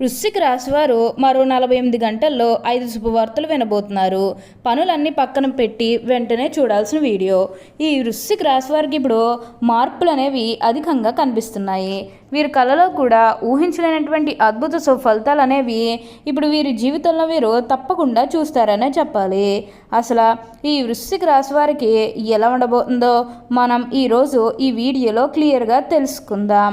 వృశ్చిక రాశివారు మరో నలభై ఎనిమిది గంటల్లో ఐదు శుభవార్తలు వినబోతున్నారు. పనులన్నీ పక్కన పెట్టి వెంటనే చూడాల్సిన వీడియో. ఈ వృశ్చిక రాశివారికి ఇప్పుడు మార్పులు అనేవి అధికంగా కనిపిస్తున్నాయి. వీరి కళలో కూడా ఊహించలేనటువంటి అద్భుత సుఫలితాలు అనేవి ఇప్పుడు వీరి జీవితంలో వీరు తప్పకుండా చూస్తారనే చెప్పాలి. అసలు ఈ వృశ్చిక రాశివారికి ఎలా ఉండబోతుందో మనం ఈరోజు ఈ వీడియోలో క్లియర్గా తెలుసుకుందాం.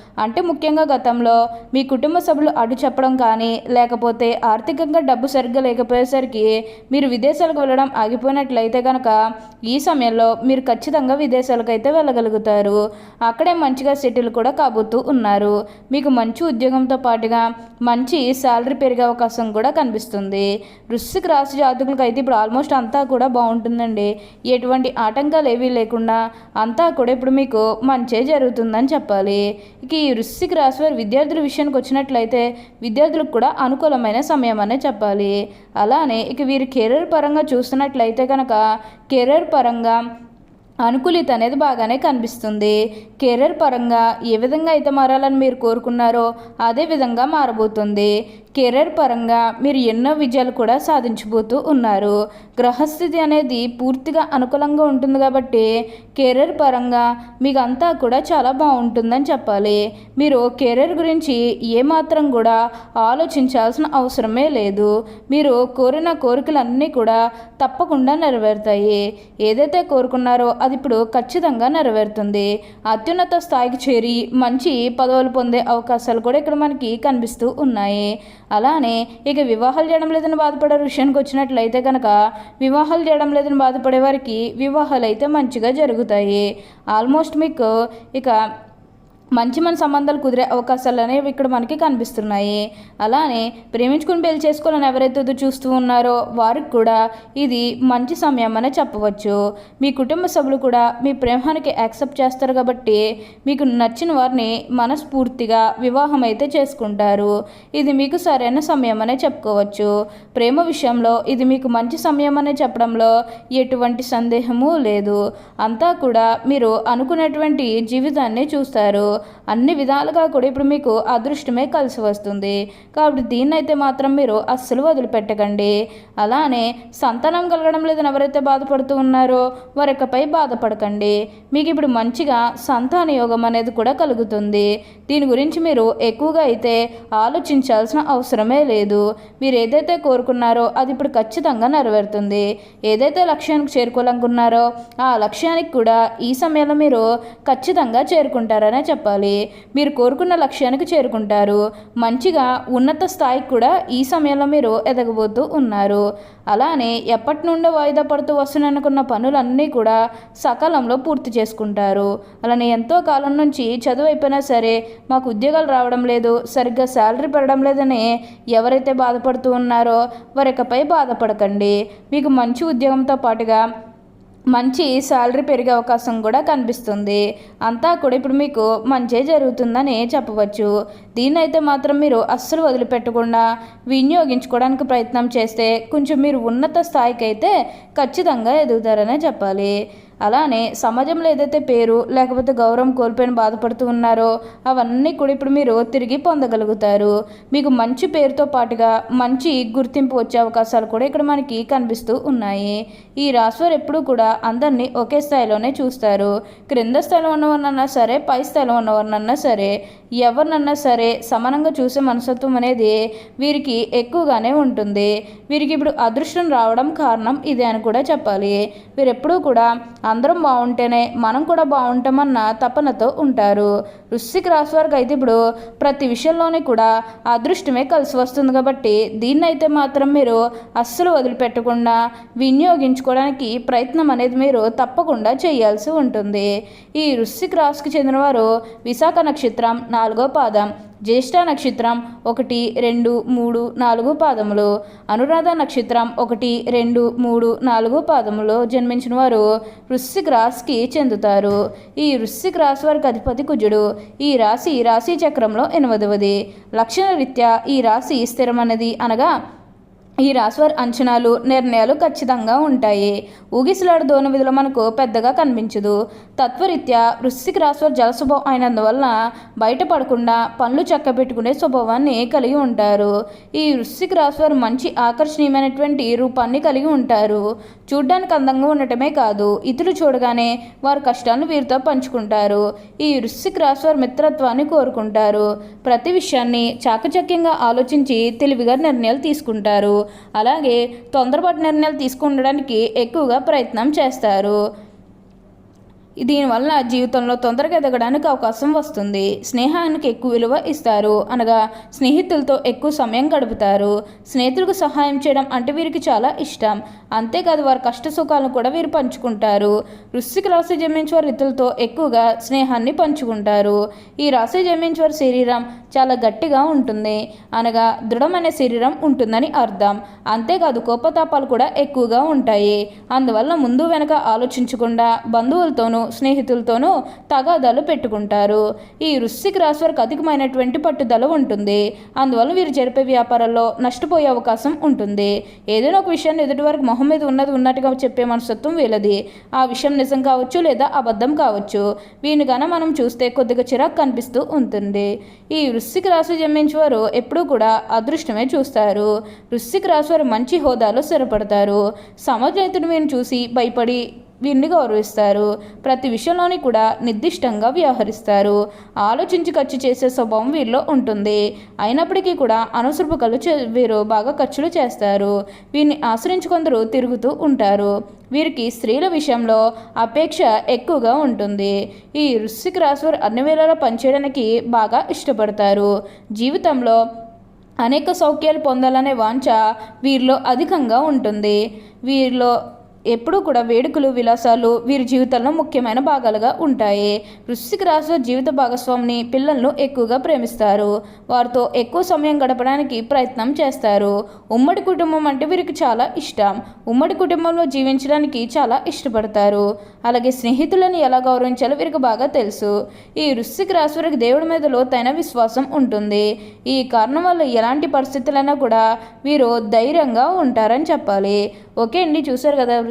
అంటే ముఖ్యంగా గతంలో మీ కుటుంబ సభ్యులు అడ్డు చెప్పడం కానీ లేకపోతే ఆర్థికంగా డబ్బు సరిగ్గా లేకపోయేసరికి మీరు విదేశాలకు వెళ్ళడం ఆగిపోయినట్లయితే కనుక ఈ సమయంలో మీరు ఖచ్చితంగా విదేశాలకు అయితే వెళ్ళగలుగుతారు. అక్కడే మంచిగా సెటిల్ కూడా కాబోతూ ఉన్నారు. మీకు మంచి ఉద్యోగంతో పాటుగా మంచి శాలరీ పెరిగే అవకాశం కూడా కనిపిస్తుంది. వృశ్చిక రాశి జాతకులకు అయితే ఇప్పుడు ఆల్మోస్ట్ అంతా కూడా బాగుంటుందండి. ఎటువంటి ఆటంకాలు ఏవీ లేకుండా అంతా కూడా ఇప్పుడు మీకు మంచే జరుగుతుందని చెప్పాలి. ఇక ఈ వృశ్చిక రాశివారి విద్యార్థుల విషయానికి వచ్చినట్లయితే విద్యార్థులకు కూడా అనుకూలమైన సమయం అనే చెప్పాలి. అలానే ఇక వీరు కెరీర్ పరంగా చూస్తున్నట్లయితే కనుక కెరీర్ పరంగా అనుకూలిత అనేది బాగానే కనిపిస్తుంది. కెరీర్ పరంగా ఏ విధంగా అయితే మారాలని మీరు కోరుకున్నారో అదే విధంగా మారబోతుంది. కెరీర్ పరంగా మీరు ఎన్నో విజయాలు కూడా సాధించబోతూ ఉన్నారు. గ్రహస్థితి అనేది పూర్తిగా అనుకూలంగా ఉంటుంది కాబట్టి కెరీర్ పరంగా మీకు అంతా కూడా చాలా బాగుంటుందని చెప్పాలి. మీరు కెరీర్ గురించి ఏమాత్రం కూడా ఆలోచించాల్సిన అవసరమే లేదు. మీరు కోరిన కోరికలన్నీ కూడా తప్పకుండా నెరవేరుతాయి. ఏదైతే కోరుకున్నారో అది ఇప్పుడు ఖచ్చితంగా నెరవేరుతుంది. అత్యున్నత స్థాయికి చేరి మంచి పదవులు పొందే అవకాశాలు కూడా ఇక్కడ మనకి కనిపిస్తూ ఉన్నాయి. అలానే ఇక వివాహాలు చేయడం లేదని బాధపడే విషయానికి వచ్చినట్లయితే కనుక వివాహాలు చేయడం లేదని బాధపడే వారికి వివాహాలు అయితే మంచిగా జరుగుతాయి. ఆల్మోస్ట్ మీకు ఇక మంచి మన సంబంధాలు కుదిరే అవకాశాలు అనేవి ఇక్కడ మనకి కనిపిస్తున్నాయి. అలానే ప్రేమించుకుని పెళ్ళి చేసుకోవాలని ఎవరైతే చూస్తూ ఉన్నారో వారికి కూడా ఇది మంచి సమయం అనే చెప్పవచ్చు. మీ కుటుంబ సభ్యులు కూడా మీ ప్రేమానికి యాక్సెప్ట్ చేస్తారు కాబట్టి మీకు నచ్చిన వారిని మనస్ఫూర్తిగా వివాహం అయితే చేసుకుంటారు. ఇది మీకు సరైన సమయం అనే చెప్పుకోవచ్చు. ప్రేమ విషయంలో ఇది మీకు మంచి సమయం అనే చెప్పడంలో ఎటువంటి సందేహము లేదు. అంతా కూడా మీరు అనుకున్నటువంటి జీవితాన్ని చూస్తారు. అన్ని విధాలుగా కూడా ఇప్పుడు మీకు అదృష్టమే కలిసి వస్తుంది. కాబట్టి దీన్ని అయితే మాత్రం మీరు అస్సలు వదిలిపెట్టకండి. అలానే సంతానం కలగడం లేదని ఎవరైతే బాధపడుతూ ఉన్నారో వారికపై బాధపడకండి. మీకు ఇప్పుడు మంచిగా సంతాన యోగం అనేది కూడా కలుగుతుంది. దీని గురించి మీరు ఎక్కువగా అయితే ఆలోచించాల్సిన అవసరమే లేదు. మీరు ఏదైతే కోరుకున్నారో అది ఇప్పుడు ఖచ్చితంగా నెరవేరుతుంది. ఏదైతే లక్ష్యానికి చేరుకోవాలనుకున్నారో ఆ లక్ష్యానికి కూడా ఈ సమయంలో మీరు ఖచ్చితంగా చేరుకుంటారనే చెప్పాలి. మీరు కోరుకున్న లక్ష్యానికి చేరుకుంటారు. మంచిగా ఉన్నత స్థాయికి కూడా ఈ సమయంలో మీరు ఎదగబోతూ ఉన్నారు. అలానే ఎప్పటి నుండో వాయిదా పడుతూ వస్తున్ననుకున్న పనులన్నీ కూడా సకాలంలో పూర్తి చేసుకుంటారు. అలానే ఎంతో కాలం నుంచి చదువు అయిపోయినా సరే మాకు ఉద్యోగాలు రావడం లేదు సరిగ్గా శాలరీ పెరగడం లేదని ఎవరైతే బాధపడుతూ ఉన్నారో వారికపై బాధపడకండి. మీకు మంచి ఉద్యోగంతో పాటుగా మంచి శాలరీ పెరిగే అవకాశం కూడా కనిపిస్తుంది. అంతా కూడా ఇప్పుడు మీకు మంచే జరుగుతుందని చెప్పవచ్చు. దీన్నైతే మాత్రం మీరు అస్సలు వదిలిపెట్టకుండా వినియోగించుకోవడానికి ప్రయత్నం చేస్తే కొంచెం మీరు ఉన్నత స్థాయికి అయితే ఖచ్చితంగా ఎదుగుతారనే చెప్పాలి. అలానే సమాజంలో ఏదైతే పేరు లేకపోతే గౌరవం కోల్పోయిన బాధపడుతూ ఉన్నారో అవన్నీ కూడా ఇప్పుడు మీరు తిరిగి పొందగలుగుతారు. మీకు మంచి పేరుతో పాటుగా మంచి గుర్తింపు వచ్చే అవకాశాలు కూడా ఇక్కడ మనకి కనిపిస్తూ ఉన్నాయి. ఈ రాశివారు ఎప్పుడూ కూడా అందరినీ ఒకే స్థాయిలోనే చూస్తారు. క్రింద స్థాయిలో ఉన్నవారినన్నా సరే పై స్థాయిలో ఉన్నవారినన్నా సరే ఎవరినన్నా సరే సరే సమానంగా చూసే మనస్తత్వం అనేది వీరికి ఎక్కువగానే ఉంటుంది. వీరికి ఇప్పుడు అదృష్టం రావడం కారణం ఇదే అని కూడా చెప్పాలి. వీరు ఎప్పుడూ కూడా అందరం బాగుంటేనే మనం కూడా బాగుంటామన్న తపనతో ఉంటారు. వృశ్చిక రాశి వారికి అయితే ఇప్పుడు ప్రతి విషయంలోనే కూడా అదృష్టమే కలిసి వస్తుంది కాబట్టి దీన్నైతే మాత్రం మీరు అస్సలు వదిలిపెట్టకుండా వినియోగించుకోవడానికి ప్రయత్నం అనేది మీరు తప్పకుండా చేయాల్సి ఉంటుంది. ఈ వృశ్చిక రాశికి చెందినవారు విశాఖ నక్షత్రం నాలుగో పాదం. జ్యేష్ఠ నక్షత్రం ఒకటి రెండు మూడు నాలుగు పాదములు. అనురాధ నక్షత్రం ఒకటి రెండు మూడు నాలుగు పాదములు జన్మించిన వారు వృశ్చిక రాశికి చెందుతారు. ఈ వృశ్చిక రాశి వారికి అధిపతి కుజుడు. ఈ రాశి రాశి చక్రంలో ఎనిమిదవది. లక్షణరీత్యా ఈ రాశి స్థిరమన్నది అనగా ఈ రాశివారి అంచనాలు నిర్ణయాలు ఖచ్చితంగా ఉంటాయి. ఊగిసలాడు దోన విధులు మనకు పెద్దగా కనిపించదు. తత్వరీత్యా వృశ్చిక రాశివారి జల స్వభావం అయినందువలన బయటపడకుండా పనులు చక్క పెట్టుకునే స్వభావాన్ని కలిగి ఉంటారు. ఈ వృశ్చిక రాశివారు మంచి ఆకర్షణీయమైనటువంటి రూపాన్ని కలిగి ఉంటారు. చూడ్డానికి అందంగా ఉండటమే కాదు ఇతరులు చూడగానే వారి కష్టాలను వీరితో పంచుకుంటారు. ఈ వృశ్చిక రాశివారి మిత్రత్వాన్ని కోరుకుంటారు. ప్రతి విషయాన్ని చాకచక్యంగా ఆలోచించి తెలివిగా నిర్ణయాలు తీసుకుంటారు. అలాగే తొందరపాటు నిర్ణయాలు తీసుకుండడానికి ఎక్కువగా ప్రయత్నం చేస్తారు. దీనివల్ల జీవితంలో తొందరగా ఎదగడానికి అవకాశం వస్తుంది. స్నేహానికి ఎక్కువ విలువ ఇస్తారు. అనగా స్నేహితులతో ఎక్కువ సమయం గడుపుతారు. స్నేహితులకు సహాయం చేయడం అంటే వీరికి చాలా ఇష్టం. అంతేకాదు వారి కష్ట సుఖాలను కూడా వీరు పంచుకుంటారు. వృశ్చిక రాశి జమించి వారి ఇతరులతో ఎక్కువగా స్నేహాన్ని పంచుకుంటారు. ఈ రాశి జమించి వారి శరీరం చాలా గట్టిగా ఉంటుంది. అనగా దృఢమైన శరీరం ఉంటుందని అర్థం. అంతేకాదు కోపతాపాలు కూడా ఎక్కువగా ఉంటాయి. అందువల్ల ముందు వెనక ఆలోచించకుండా బంధువులతోనూ స్నేహితులతోనూ తగాదాలు పెట్టుకుంటారు. ఈ వృశ్చిక రాశి వారికి అధికమైనటువంటి పట్టుదల ఉంటుంది. అందువల్ల వీరు జరిపే వ్యాపారాల్లో నష్టపోయే అవకాశం ఉంటుంది. ఏదైనా ఒక విషయాన్ని ఎదుటి వారికి మొహం మీద ఉన్నది ఉన్నట్టుగా చెప్పే మనస్తత్వం వీళ్ళది. ఆ విషయం నిజం కావచ్చు లేదా అబద్ధం కావచ్చు. వీనిగాన మనం చూస్తే కొద్దిగా చిరాకు కనిపిస్తూ ఉంటుంది. ఈ వృశ్చిక రాశి జన్మించేవారు ఎప్పుడూ కూడా అదృష్టమే చూస్తారు. వృశ్చిక రాశి వారు మంచి హోదాలో స్థిరపడతారు. సమాజం వీరిని చూసి భయపడి వీరిని గౌరవిస్తారు. ప్రతి విషయంలోని కూడా నిర్దిష్టంగా వ్యవహరిస్తారు. ఆలోచించి ఖర్చు చేసే స్వభావం వీరిలో ఉంటుంది. అయినప్పటికీ కూడా అనవసరపు ఖర్చు వీరు బాగా ఖర్చులు చేస్తారు. వీరిని ఆశ్రయించి కొందరు తిరుగుతూ ఉంటారు. వీరికి స్త్రీల విషయంలో అపేక్ష ఎక్కువగా ఉంటుంది. ఈ వృశ్చిక రాశివారు అన్ని వేళలా పనిచేయడానికి బాగా ఇష్టపడతారు. జీవితంలో అనేక సౌఖ్యాలు పొందాలనే వాంఛ వీరిలో అధికంగా ఉంటుంది. వీరిలో ఎప్పుడూ కూడా వేడుకలు విలాసాలు వీరి జీవితంలో ముఖ్యమైన భాగాలుగా ఉంటాయి. వృశ్చిక రాశి జీవిత భాగస్వామిని పిల్లలను ఎక్కువగా ప్రేమిస్తారు. వారితో ఎక్కువ సమయం గడపడానికి ప్రయత్నం చేస్తారు. ఉమ్మడి కుటుంబం అంటే వీరికి చాలా ఇష్టం. ఉమ్మడి కుటుంబంలో జీవించడానికి చాలా ఇష్టపడతారు. అలాగే స్నేహితులను ఎలా గౌరవించాలో వీరికి బాగా తెలుసు. ఈ వృశ్చిక రాశి వారికి దేవుడి మీద లోతైన విశ్వాసం ఉంటుంది. ఈ కారణం వల్ల ఎలాంటి పరిస్థితులైనా కూడా వీరు ధైర్యంగా ఉంటారని చెప్పాలి. ఓకే అండి చూసారు కదా